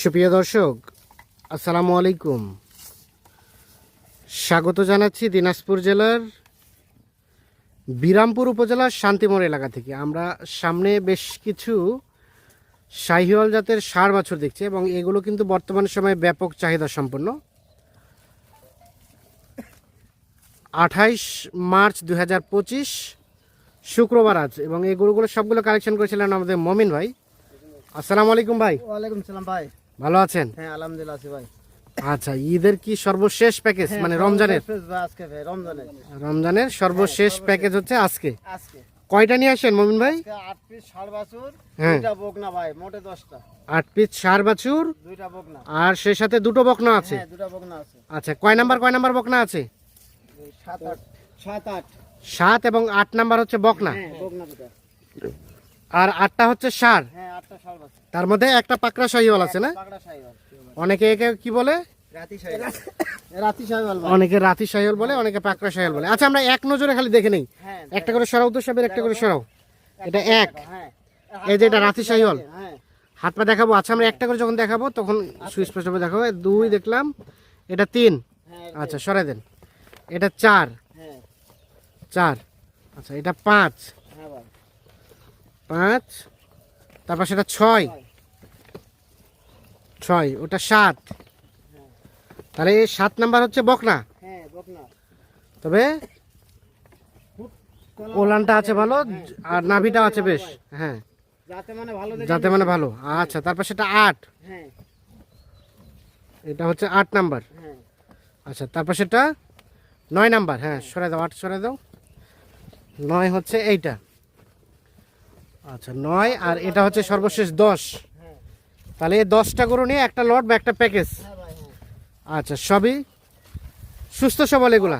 সুপ্রিয় দর্শক, আসসালামু আলাইকুম। স্বাগত জানাচ্ছি দিনাজপুর জেলার বিরামপুর উপজেলার শান্তিমোড় এলাকা থেকে। আমরা সামনে বেশ কিছু শাহিওয়াল জাতের সার বাছুর দেখছি এবং এগুলো কিন্তু বর্তমান সময়ে ব্যাপক চাহিদা সম্পন্ন। আঠাইশ মার্চ দু হাজার পঁচিশ, শুক্রবার আজ এবং এই গরুগুলো সবগুলো কালেকশন করেছিলেন আমাদের মমিন ভাই। আসসালামু আলাইকুম ভাই। ওয়ালাইকুম সালাম ভাই। ভালো আছেন? হ্যাঁ আলহামদুলিল্লাহ আছি ভাই। আচ্ছা ঈদের কি সর্বশেষ প্যাকেজ মানে রমজানের? রমজানের। সর্বশেষ প্যাকেজ হচ্ছে আজকে? আজকে। কয়টা নিয়ে আসেন মমিন ভাই? আট পিস ষাট বাছুর হ্যাঁ। দুইটা বকনা ভাই মোটে দশটা। আট পিস সার বাছুর দুইটা বকনা। আর সেই সাথে দুটো বকনা আছে? হ্যাঁ দুটা বকনা আছে। আচ্ছা কয় নাম্বার কয় নাম্বার বকনা আছে? সাত আট। সাত আট। সাত এবং আট নাম্বার হচ্ছে বকনা? হ্যাঁ বকনা দুটা। আর আটটা হচ্ছে সার। হ্যাঁ ষাট তার মধ্যে একটা পাকড়া শাহিওয়াল আছে না? অনেকে একে কি বলে? অনেকে রাতি শাহিওয়াল বলে অনেকে পাকড়া শাহিওয়াল বলে। আচ্ছা আমরা এক নজরে খালি দেখে নেই। হ্যাঁ একটা করে সরাও তো সবের একটা করে সরাও। এটা এক। হ্যাঁ। এই যে এটা রাতি শাহিওয়াল। হ্যাঁ। হাত পা দেখাবো। আচ্ছা আমরা একটা করে যখন দেখাবো তখন সুস্পষ্টভাবে দেখাবো। দুই দেখলাম। এটা তিন। হ্যাঁ আচ্ছা সরাই দেন। এটা চার। হ্যাঁ। চার। আচ্ছা এটা পাঁচ। পাঁচ তারপর সেটা ছয়। ছয় ওটা সাত। তাহলে এই সাত নাম্বার হচ্ছে বকনা। হ্যাঁ তবে ওলানটা আছে ভালো আর নাভিটা আছে বেশ। হ্যাঁ। যাতে মানে ভালো মানে আচ্ছা তারপর সেটা আট। হ্যাঁ। এটা হচ্ছে আট নাম্বার। হ্যাঁ। আচ্ছা তারপর সেটা নয় নাম্বার। হ্যাঁ সরাই দাও আট সরাই দাও। নয় হচ্ছে এইটা। আচ্ছা নয় আর এটা হচ্ছে সর্বশেষ দশ। হ্যাঁ তাহলে এই দশটা গরু নিয়ে একটা লট বা একটা প্যাকেজ। হ্যাঁ হ্যাঁ আচ্ছা সবই সুস্থ সবল এগুলা?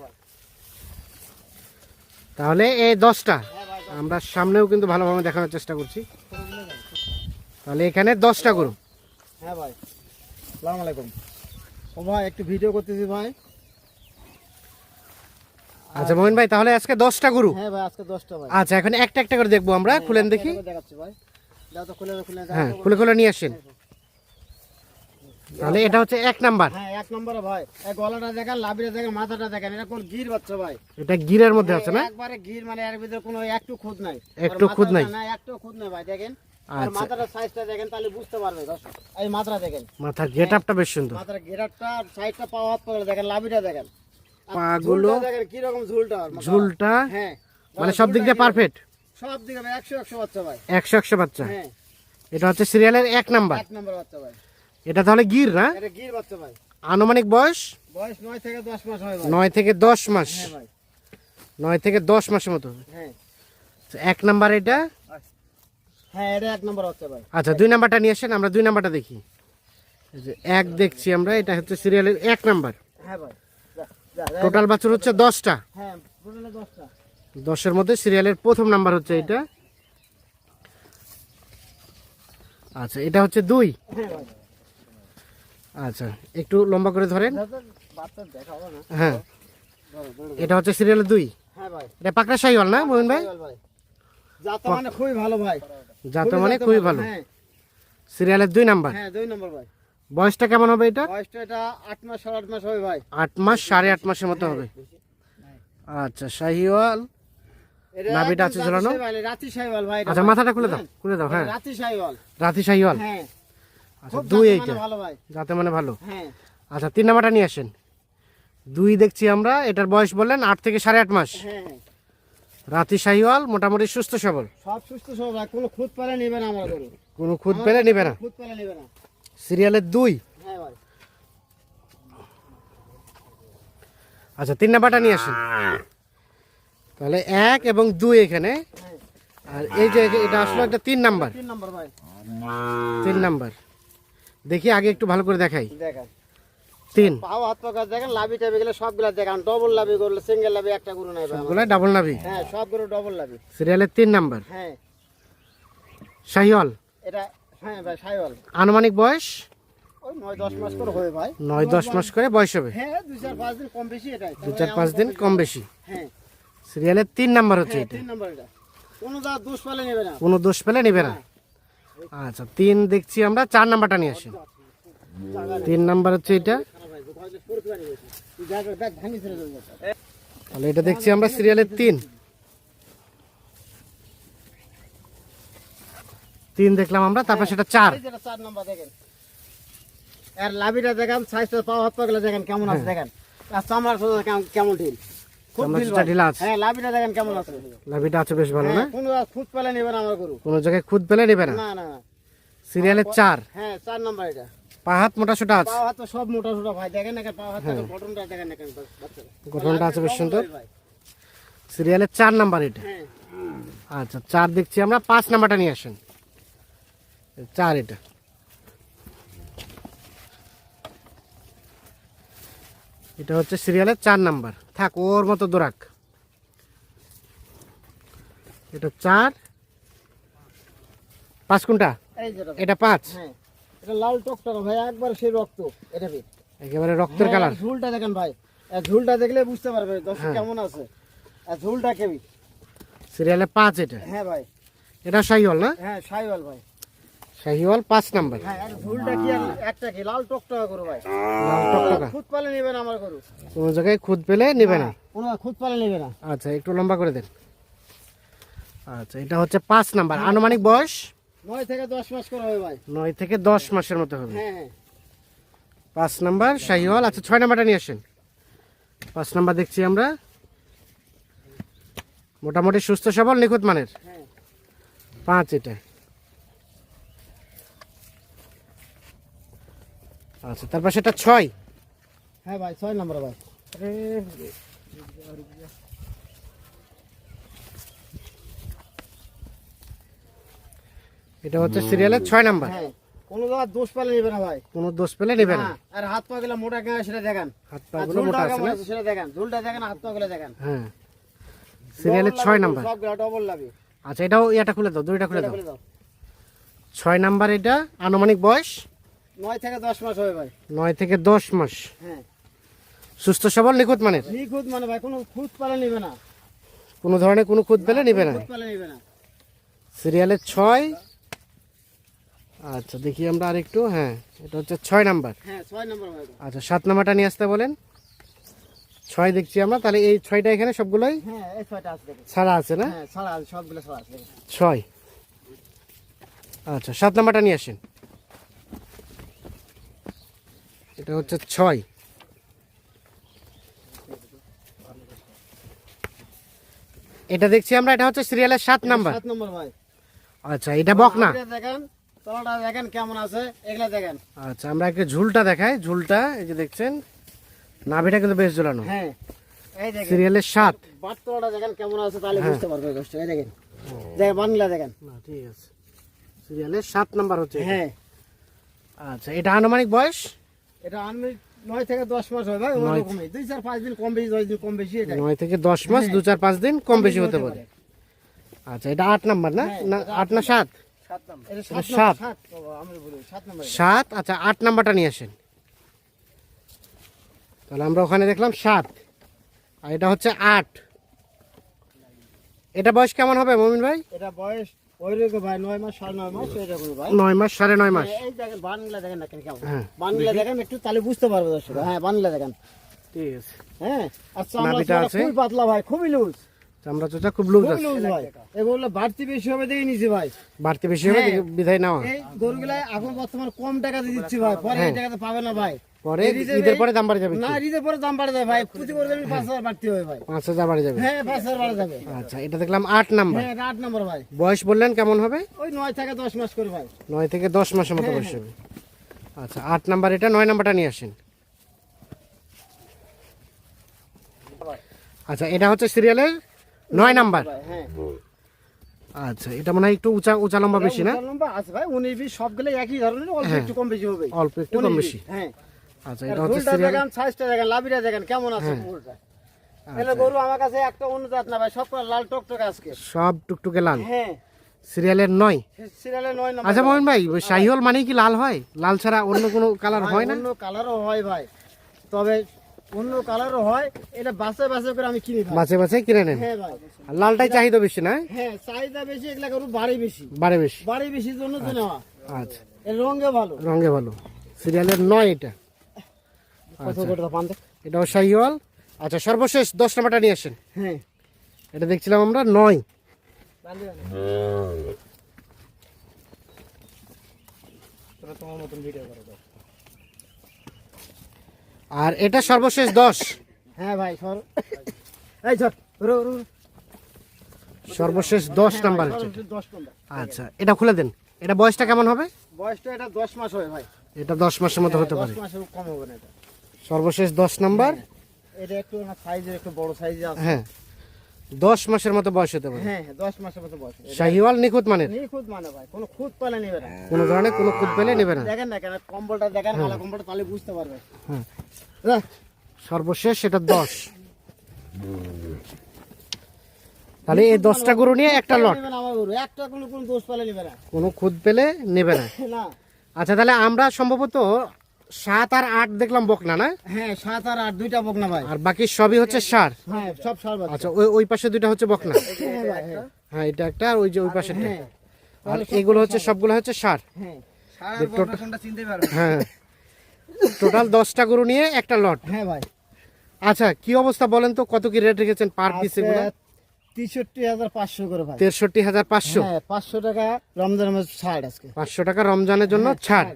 ভাই। তাহলে এই দশটা হ্যাঁ আমরা সামনেও কিন্তু ভালোভাবে দেখানোর চেষ্টা করছি। তাহলে এখানে দশটা গরু। হ্যাঁ ভাই সালাম আলাইকুম। ও ভাই একটু ভিডিও করতেছি ভাই। আচ্ছা মোহন ভাই তাহলে আজকে দশটা গরু? হ্যাঁ ভাই আজকে দশটা ভাই। আচ্ছা এখন একটা একটা করে দেখব আমরা খুলেন দেখি। দেখাচ্ছি ভাই। দাও তো খুলে খুলে হ্যাঁ খুলে খুলে নিয়ে আসেন। তাহলে এটা হচ্ছে এক নাম্বার। হ্যাঁ এক নম্বরে ভাই। এই গলাটা দেখেন লাভিটা দেখেন মাথাটা দেখেন এটা কোন গির বাচ্চা ভাই। এটা গিরের মধ্যে আছে না? একবারে গির মানে এর ভিতরে কোনো একটু খুদ নাই। একটু খুদ নাই? না একটু খুদ নাই ভাই দেখেন। আর আচ্ছা। মাথাটা সাইজটা দেখেন তাহলে বুঝতে পারবে দর্শক। এই মাথাটা দেখেন। মাথার গেট আপটা বেশ সুন্দর। মাথার গেরারটা সাইডটা পাওয়া হাত দেখেন লাভিটা দেখেন। আর পাগুলো ঝুলটা কি রকম ঝুলটা ঝুলটা হ্যাঁ মানে সব দিক দিয়ে পারফেক্ট সব দিকে একশো একশো বাচ্চা ভাই বাচ্চা? হ্যাঁ। এটা হচ্ছে সিরিয়ালের এক নাম্বার এক নম্বর বাচ্চা ভাই এটা তাহলে গির না? এটা গির বাচ্চা ভাই আনুমানিক বয়স? বয়স নয় থেকে দশ মাস হয় ভাই। নয় থেকে দশ মাস। হ্যাঁ ভাই। থেকে দশ মাসের মতো। হ্যাঁ। তো এক নাম্বার এটা? হ্যাঁ এটা এক নম্বর বাচ্চা ভাই আচ্ছা দুই নাম্বারটা নিয়ে আসেন আমরা দুই নাম্বারটা দেখি। এক দেখছি আমরা এটা হচ্ছে সিরিয়ালের এক নাম্বার হ্যাঁ ভাই। টোটাল বাছুর হচ্ছে দশটা। হ্যাঁ দশের মধ্যে সিরিয়ালের প্রথম নাম্বার হচ্ছে এটা। আচ্ছা এটা হচ্ছে দুই। হ্যাঁ আচ্ছা একটু লম্বা করে ধরেন। হ্যাঁ। এটা হচ্ছে সিরিয়ালের দুই। হ্যাঁ এটা পাকড়া শাহিওয়াল না মোহন ভাই? মানে খুবই ভালো ভাই। যাতে মানে খুবই ভালো। হ্যাঁ। সিরিয়ালের দুই নাম্বার হ্যাঁ দুই নম্বর ভাই। বয়সটা কেমন হবে এটা? বয়সটা এটা আট মাস সাড়ে আট মাস হবে ভাই। আট মাস সাড়ে আট মাসের মতো হবে। আচ্ছা শাহিওয়াল নাভিটা আছে ঝোলানো? রাতি ভাই আচ্ছা মাথাটা খুলে দাও খুলে দাও হ্যাঁ। রাতি রাতি শাহিওয়াল? হ্যাঁ। আচ্ছা দুই এইটা। মানে ভালো ভাই। যাতে মানে ভালো? হ্যাঁ। আচ্ছা তিন নাম্বারটা নিয়ে আসেন। দুই দেখছি আমরা এটার বয়স বললেন আট থেকে সাড়ে আট মাস। হ্যাঁ হ্যাঁ। রাতি শাহিওয়াল মোটামুটি সুস্থ সবল। সব সুস্থ সব ভাই কোনো খুদ পেলে নেবে না আমরা কোনো খুদ পেলে নিবে না। খুদ পেলে নেবে না। সিরিয়ালের দুই? হ্যাঁ আচ্ছা তিন নাম্বারটা নিয়ে আসেন। তাহলে এক এবং দুই এখানে। আর এই যে এটা আসলো একটা তিন নাম্বার। তিন নম্বর দেখি আগে একটু ভালো করে দেখাই। তিন। পাও হাত পাকা দেখেন লাভি টাবি গেলে সবগুলা দেখান। ডবল লাভি করলে সিঙ্গেল লাভি একটা গরু নাই ডাবল নাভি হ্যাঁ সব গরু ডবল লাভি। সিরিয়ালের তিন নাম্বার। হ্যাঁ। শাহিওয়াল? এটা হ্যাঁ ভাই সাইওয়াল আনুমানিক বয়স? ওই নয় দশ মাস করে হবে ভাই। নয় দশ মাস করে বয়স হবে? হ্যাঁ দুই চার পাঁচ দিন কম বেশি এটাই। দু চার পাঁচ দিন কম বেশি? হ্যাঁ। সিরিয়ালের তিন নাম্বার হচ্ছে হ্যাঁ এটা। তিন নম্বর এটা। কোনো দোষ পেলে নেবে না। কোনো দোষ পেলে নেবে না? আচ্ছা তিন দেখছি আমরা চার নাম্বারটা নিয়ে আসেন তিন নাম্বার হচ্ছে এটা। তাহলে এটা দেখছি আমরা সিরিয়ালের তিন। তিন দেখলাম আমরা তারপর সেটা চার। চার নাম্বার দেখেন। আর লাভিটা দেখেন সাইজটা পাওয়া হাত পাগলা দেখেন কেমন আছে দেখেন। আর চামড়ার কেমন- কেমন ঢিল। হ্যাঁ লাভিটা দেখেন কেমন আছে। বেশ ভালো না? হ্যাঁ, পেলে নেবেন আমার গরু। কোনো জায়গায় খুদ পেলে নেবে না? না না না। সিরিয়ালের চার। হ্যাঁ চার নাম্বার এটা। পা হাত মোটা সোটা আছে। হাত সব মোটা সোটা ভাই। দেখেন না পাও হাত গঠনটা দেখেন না কেন গঠনটা আছে বেশ সুন্দর। সিরিয়ালের চার নাম্বার এটা। হ্যাঁ। আচ্ছা চার দেখছি আমরা পাঁচ নাম্বারটা নিয়ে আসেন। চার এটা। এটা হচ্ছে সিরিয়ালের চার নাম্বার। থাক ওর মতো দোরাক এটা চার। পাঁচ কোনটা? এটা পাঁচ। হ্যাঁ। এটা লাল টকটকা ভাই একবার সেই রক্ত। এটা একেবারে রক্তের হ্যাঁ, কালার ঝুলটা দেখেন ভাই। ঝুলটা দেখলে বুঝতে পারবে দর্শক কেমন আছে। আর ঝুলটা কেবি সিরিয়ালে পাঁচ এটা। হ্যাঁ ভাই। এটা না? হ্যাঁ সাইওয়াল ভাই। শাহিওয়াল পাঁচ নাম্বার। হ্যাঁ আর ঝুলটা কি আর একটা কি? লাল টকটকা গরু ভাই। লাল টকটকা খুদ পালে নেবেন আমার গরু। কোনো জায়গায় খুদ পেলে নেবে না। কোনো খুদ পালে নেবে না। আচ্ছা একটু লম্বা করে দেন। আচ্ছা এটা হচ্ছে পাঁচ নাম্বার। আনুমানিক বয়স? নয় থেকে দশ মাস করে হবে ভাই। নয় থেকে দশ মাসের মতো হবে। হ্যাঁ হ্যাঁ। পাঁচ নাম্বার শাহিওয়াল। আচ্ছা ছয় নাম্বারটা নিয়ে আসেন। পাঁচ নাম্বার দেখছি আমরা। মোটামুটি সুস্থ সবল নিখুঁত মানের। হ্যাঁ। পাঁচ এটা। আচ্ছা তারপর সেটা ছয়? হ্যাঁ ভাই ছয় নম্বর ভাই। এটা হচ্ছে সিরিয়ালের ছয় নাম্বার। হ্যাঁ কোনো দোষ পেলে নেবে না ভাই। কোনো দোষ পেলে নেবে না? হ্যাঁ, আর হাত পা গুলা মোটা কেন সেটা দেখেন। হাত পা গুলো মোটা আছে সেটা দেখেন। ঝুলটা দেখেন হাত পা গুলা দেখেন। হ্যাঁ। সিরিয়ালের ছয় নাম্বার। সবগুলা ডবল লাভি আচ্ছা এটাও এটা খুলে দাও দুইটা খুলে দাও। খুলে দাও। ছয় নাম্বার এটা আনুমানিক বয়স? নয় থেকে দশ মাস হবে ভাই। নয় থেকে দশ মাস। হ্যাঁ। সুস্থ সবল নিখুঁত মানের? নিখুঁত মানে ভাই কোনো খুঁত পালে নেবে না। কোনো ধরনের কোনো খুঁত পেলে নেবে না? সিরিয়ালের ছয়। আচ্ছা দেখি আমরা আরেকটু হ্যাঁ এটা হচ্ছে ছয় নাম্বার। হ্যাঁ আচ্ছা সাত নাম্বারটা নিয়ে আসতে বলেন। ছয় দেখছি আমরা তাহলে এই ছয়টা এখানে সবগুলোই হ্যাঁ ছাড়া আছে না? হ্যাঁ। ছয়। আচ্ছা সাত নাম্বারটা নিয়ে আসেন। এটা হচ্ছে ছয়। এটা দেখছি আমরা এটা হচ্ছে সিরিয়ালের সাত নাম্বার। সাত নম্বর ভাই। আচ্ছা এটা বক না দেখেন তলাটা দেখেন কেমন আছে এগুলা দেখেন। আচ্ছা আমরা একটু ঝুলটা দেখাই। ঝুলটা এই যে দেখছেন নাভিটা কিন্তু বেশ ঝুলানো। হ্যাঁ এই দেখেন। সিরিয়ালের সাত। বাট তলাটা দেখেন কেমন আছে তাহলে হ্যাঁ। বুঝতে পারবে দোষটা এই দেখেন দেখেন বাংলা দেখেন। না ঠিক আছে। সিরিয়ালের সাত নাম্বার হচ্ছে হ্যাঁ। আচ্ছা এটা আনুমানিক বয়স? এটা নয় থেকে দশ মাস হয় ভাই নয়- ওরকমই। দুই চার পাঁচ দিন কম বেশি দশ দিন কম বেশি এটা নয় থেকে দশ মাস দু চার পাঁচ দিন কম বেশি হতে পারে। আচ্ছা এটা আট নাম্বার না? হ্যাঁ, আট না সাত? সাত। সাত? আচ্ছা আট নাম্বারটা নিয়ে আসেন। তাহলে আমরা ওখানে দেখলাম সাত। আর এটা হচ্ছে আট। এটা বয়স কেমন হবে মমিন ভাই? এটা বয়স ওই ভাই নয় মাস সাড়ে নয় মাস ভাই। নয় মাস সাড়ে নয় মাস। এই দেখেন বানগুলা দেখেন না কেন কেমন? হ্যাঁ। বানগুলা দেখেন একটু তাহলে বুঝতে পারবে দর্শক। হ্যাঁ বানগুলা দেখেন। ঠিক আছে। হ্যাঁ আর চামড়া? খুবই পাতলা ভাই খুবই লুজ চামড়া চোচা খুব লুজ আছে। ভাই। এগুলো বাড়তি বেশি হবে দেখে নিছি ভাই। বাড়তি বেশি হবে হ্যাঁ। বিধায় নেওয়া। এই গরুগুলা এখন বর্তমান কম টাকাতে দিচ্ছি ভাই। পরে এই টাকাতে পাবে না ভাই। পরে ঈদের পরে দাম বাড়ে যাবে না রিজে পরে দাম বাড়ে যায় ভাই। প্রতি করে দেবেন পাঁচ হাজার বাড়তি হবে ভাই। পাঁচ হাজার বাড়ে যাবে। হ্যাঁ পাঁচ হাজার বাড়ে যাবে। আচ্ছা এটা দেখলাম আট নাম্বার। হ্যাঁ এটা আট নম্বর ভাই। বয়স বললেন কেমন হবে? ওই নয় থেকে দশ মাস করে ভাই। নয় থেকে দশ মাসের মতো হ্যাঁ, বয়স হবে। আচ্ছা আট নাম্বার এটা নয় নাম্বারটা নিয়ে আসেন। আচ্ছা এটা হচ্ছে সিরিয়ালের নয় নাম্বার। হ্যাঁ। আচ্ছা এটা মনে হয় একটু উঁচা উঁচা লম্বা বেশি না? আছে ভাই বিশ সবগুলো একই ধরনের অল্প হ্যাঁ। একটু কম বেশি হবে। অল্প একটু কম বেশি। হ্যাঁ। আচ্ছা এটা হচ্ছে সিরিয়াল দেখেন সাইজটা দেখেন লাভিটা দেখেন কেমন আছে এলে গরু আমার কাছে একটা না ভাই সব লাল টকটক আজকে। সব টুকটুকে লাল? হ্যাঁ। সিরিয়ালের নয়? সিরিয়ালে নয় নম্বর। আচ্ছা মোহন ভাই ওই শাহিওয়াল মানেই কি লাল হয়? লাল ছাড়া অন্য কোনো কালার হয় না? অন্য কালারও হয় ভাই। তবে অন্য কালারও হয় এটা বাসে বাসে করে আমি কিনি বাছে বাছে কিনে নেন? হ্যাঁ ভাই। লালটাই চাহিদা বেশি না? হ্যাঁ চাহিদা বেশি এগুলা গরু বাড়ি বেশি। বাড়ে বেশি। বাড়ি বেশি জন্য তো নেওয়া আচ্ছা। এর রঙে ভালো। রঙে ভালো। সিরিয়ালের নয় এটা। করে পান এটাও শাহিওয়াল। আচ্ছা সর্বশেষ দশ নাম্বারটা নিয়ে আসেন। হ্যাঁ। এটা দেখছিলাম আমরা নয়। তোমার মতন ভিডিও করো। আর এটা সর্বশেষ দশ। হ্যাঁ ভাই এই সর্বশেষ দশ নাম্বার নম্বর আচ্ছা এটা খুলে দেন। এটা বয়সটা কেমন হবে? বয়সটা এটা দশ মাস হবে ভাই। এটা দশ মাসের মতো হতে দশ পারে। কম হবে না এটা। সর্বশেষ দশ নাম্বার এটা একটু সাইজের একটু বড় সাইজে আছে। হ্যাঁ দশ মাসের মতো বয়স হতে পারে। হ্যাঁ হ্যাঁ, দশ মাসের মতো বয়স। শাহিওয়াল নিখুঁত মানের নিখুঁত মানে ভাই কোনো খুঁত পালে নেবে না। কোনো ধরনের কোনো খুঁত পেলে নেবে না। দেখেন না কেন কম্বলটা দেখেন কালা কম্বলটা তাহলে বুঝতে পারবে। হ্যাঁ। হ্যাঁ। সর্বশেষ এটা দশ। তাহলে এই দশটা গরু নিয়ে একটা লট। আমার গরু। একটা কোনো কোনো দোষ পালে নেবে না। কোনো খুঁত পেলে নেবে না। না। আচ্ছা তাহলে আমরা সম্ভবত সাত আর আট দেখলাম বকনা না? হ্যাঁ সাত আর আট দুইটা বক না ভাই। আর বাকি সবই হচ্ছে সার? হ্যাঁ সব সর্ব আচ্ছা ওই ওই পাশে দুইটা হচ্ছে বকনা? হ্যাঁ হ্যাঁ হ্যাঁ এটা একটা আর ওই যে ওই পাশে হ্যাঁ আর এগুলো হচ্ছে সবগুলো হচ্ছে সার? হ্যাঁ হ্যাঁ টোটাল দশটা গরু নিয়ে একটা লট। হ্যাঁ ভাই। আচ্ছা কি অবস্থা বলেন তো কত কি রেট রেখেছেন পার পিস এগুলো? তেষট্টি হাজার পাঁচশো করে ভাই। তেষট্টি হাজার পাঁচশো? হ্যাঁ পাঁচশো টাকা রমজানের ছাড় আজকে। পাঁচশো টাকা রমজানের জন্য ছাড়।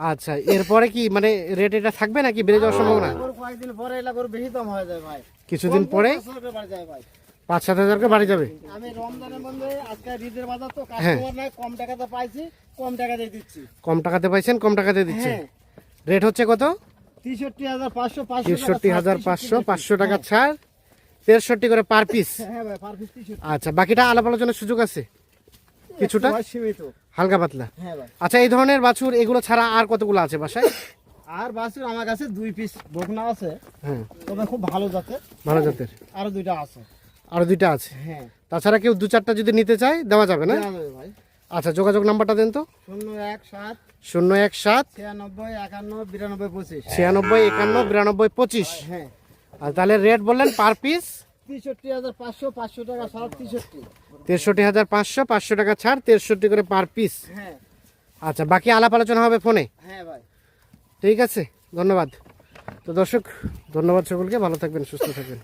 আচ্ছা এরপরে কি মানে রেট এটা থাকবে নাকি বেড়ে যাওয়ার সম্ভাবনা? কয়েকদিন পরে এলা গরু বেশি দাম হয়ে যায় ভাই। কিছুদিন পরে পাঁচ সাত হাজার করে বাড়ি যাবে? আমি রমজানের মধ্যে আজকে ঈদের বাজার তো হ্যাঁ। কাস্টমার নাই কম টাকাতে পাইছি কম টাকাতে দিচ্ছি। কম টাকাতে পাইছেন কম টাকাতে দিচ্ছেন? হ্যাঁ। রেট হচ্ছে কত? তেষট্টি হাজার পাঁচশো পাঁচশো তেষট্টি হাজার পাঁচশো পাঁচশো টাকা ছাড় তেষট্টি করে পার পিস হ্যাঁ আচ্ছা বাকিটা আলাপ আলোচনার সুযোগ আছে? কিছুটা? সীমিত। হালকা পাতলা? হ্যাঁ ভাই। আচ্ছা এই ধরনের বাছুর এগুলো ছাড়া আর কতগুলো আছে বাসায়? আর বাছুর আমার কাছে দুই পিস বকনা আছে। হ্যাঁ। তবে খুব ভালো জাতের। ভালো জাতের? আরও দুইটা আছে। আরও দুইটা আছে? হ্যাঁ। তাছাড়া কেউ দু চারটা যদি নিতে চায় দেওয়া যাবে না? ভাই। আচ্ছা যোগাযোগ নাম্বারটা দেন তো। শূন্য এক সাত শূন্য এক সাত ছিয়ানব্বই একান্ন বিরানব্বই পঁচিশ। ছিয়ানব্বই একান্ন বিরানব্বই পঁচিশ। হ্যাঁ। আর তাহলে রেট বললেন পার পিস তেষট্টি হাজার পাঁচশো পাঁচশো টাকা ছাড় তেষট্টি। করে পার পিস। হ্যাঁ। আচ্ছা বাকি আলাপ আলোচনা হবে ফোনে? হ্যাঁ ঠিক আছে ধন্যবাদ। তো দর্শক ধন্যবাদ সকলকে ভালো থাকবেন সুস্থ থাকবেন।